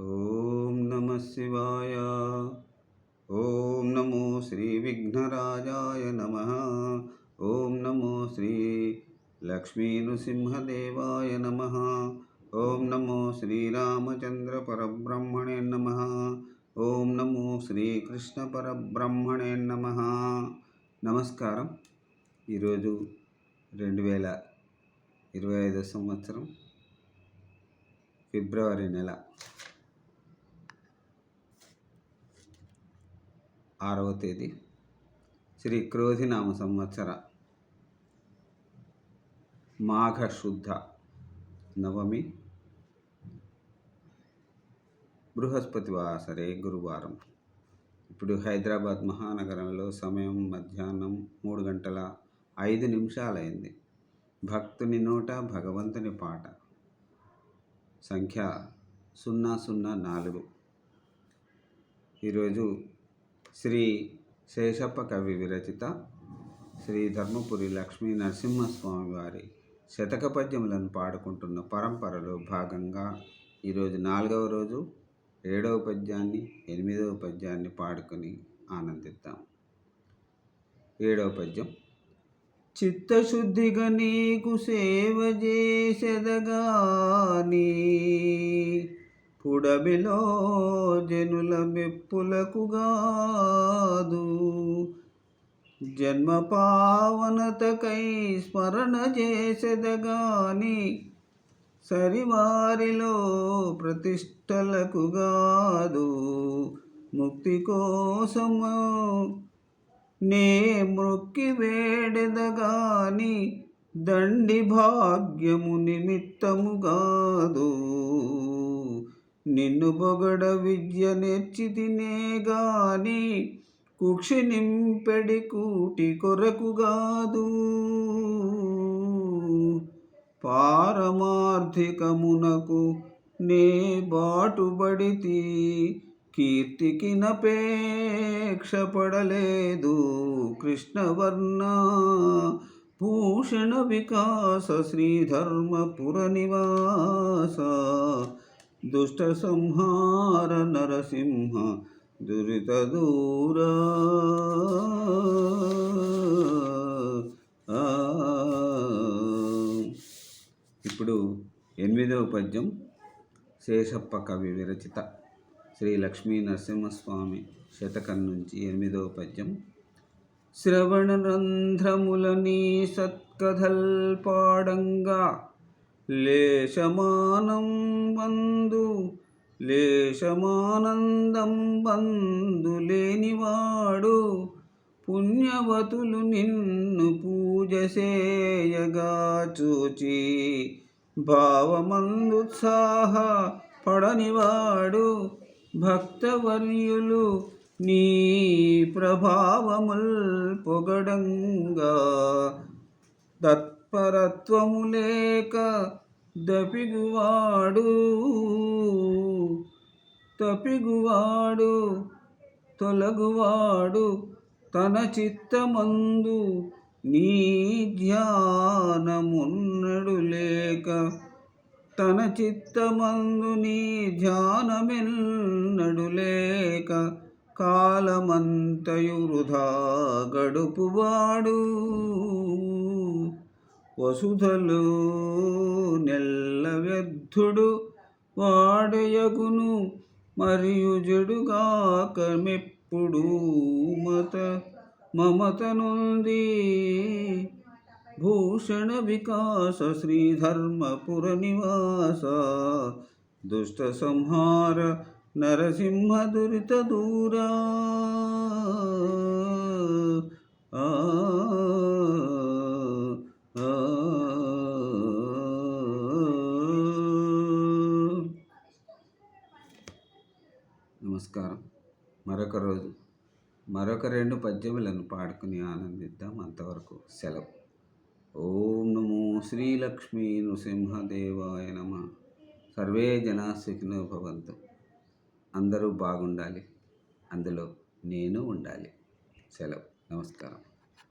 ఓం నమ శివాయ. ఓం నమో శ్రీ విఘ్నరాజాయ నమ. ఓం నమో శ్రీ లక్ష్మీ నృసింహదేవాయ నమ. ఓం నమో శ్రీరామచంద్ర పరబ్రహ్మణే నమ. ఓం నమో శ్రీకృష్ణ పరబ్రహ్మణే నమ. నమస్కారం. ఈరోజు రెండు వేల ఇరవై ఐదో సంవత్సరం ఫిబ్రవరి నెల. ఆరవ తేదీ. శ్రీ క్రోధినామ సంవత్సర మాఘ శుద్ధ నవమి. బృహస్పతి వాసరే గురువారం. ఇప్పుడు హైదరాబాద్ మహానగరంలో సమయం మధ్యాహ్నం మూడు గంటల ఐదు నిమిషాలైంది. భక్తుని నోట భగవంతుని పాట. సంఖ్య సున్నా సున్నా నాలుగు. ఈరోజు శ్రీ శేషప్ప కవి విరచిత శ్రీ ధర్మపురి లక్ష్మీ నరసింహస్వామి వారి శతక పద్యములను పాడుకుంటున్న పరంపరలో భాగంగా ఈరోజు నాలుగవ రోజు ఏడవ పద్యాన్ని ఎనిమిదవ పద్యాన్ని పాడుకొని ఆనందిద్దాం. ఏడవ పద్యం చిత్తశుద్ధిగా నీకు సేవ చేసెదగాని పుడమిలో జనుల మెప్పులకు గాదు. జన్మ పావనతకై స్మరణ చేసెదగాని సరివారిలో ప్రతిష్టలకు గాదు. ముక్తి కోసము నే మృక్కి వేడెదగాని దండి భాగ్యము నిమిత్తముగాదు నిన్ను బొగడ విద్య నేర్చితినే గాని కుక్షి నింపెడి కూటి కొరకుగాదు పారమార్థికమునకు నే బాటుబడితి కీర్తికి నపేక్ష పడలేదు కృష్ణవర్ణ భూషణ వికాస శ్రీధర్మపుర నివాస దుష్ట సంహార నరసింహ దురిత దూరా ఇప్పుడు ఎనిమిదవ పద్యం శేషప్ప కవి విరచిత శ్రీ లక్ష్మీ నరసింహస్వామి శతకం నుంచి ఎనిమిదవ పద్యం. శ్రవణ రంధ్రములని సత్కథల్ పాడంగా లేశమానం బందు లేశమానందం బంధు లేనివాడు పుణ్యవతులు నిన్ను పూజ చేయగా చూచి భావమందుత్సాహ పడనివాడు భక్తవర్యులు నీ ప్రభావముల్ పొగడంగా పరత్వము లేక దపిగువాడు తపిగువాడు తొలగువాడు తన చిత్తమందు నీ ధ్యానమున్నడు లేక తన చిత్తమందు నీ ధ్యానమెన్నడు లేక కాలమంతయు వృధా గడుపువాడు. వసుధలు నెల్ల వ్యర్థుడు వాడయగును మరియు జడుగాక మెప్పుడు మత మమతనుంది. భూషణ వికాస శ్రీధర్మపుర నివాస దుష్ట సంహార నరసింహ దురిత దూరా. నమస్కారం. మరొక రోజు. మరొక రెండు పద్యములను పాడుకుని ఆనందిద్దాం అంతవరకు సెలవు. ఓం నమో శ్రీలక్ష్మీ నృసింహదేవాయ నమ. సర్వే జనా సుఖినో భవంతు. అందరూ బాగుండాలి. అందులో నేను ఉండాలి. సెలవు. నమస్కారం.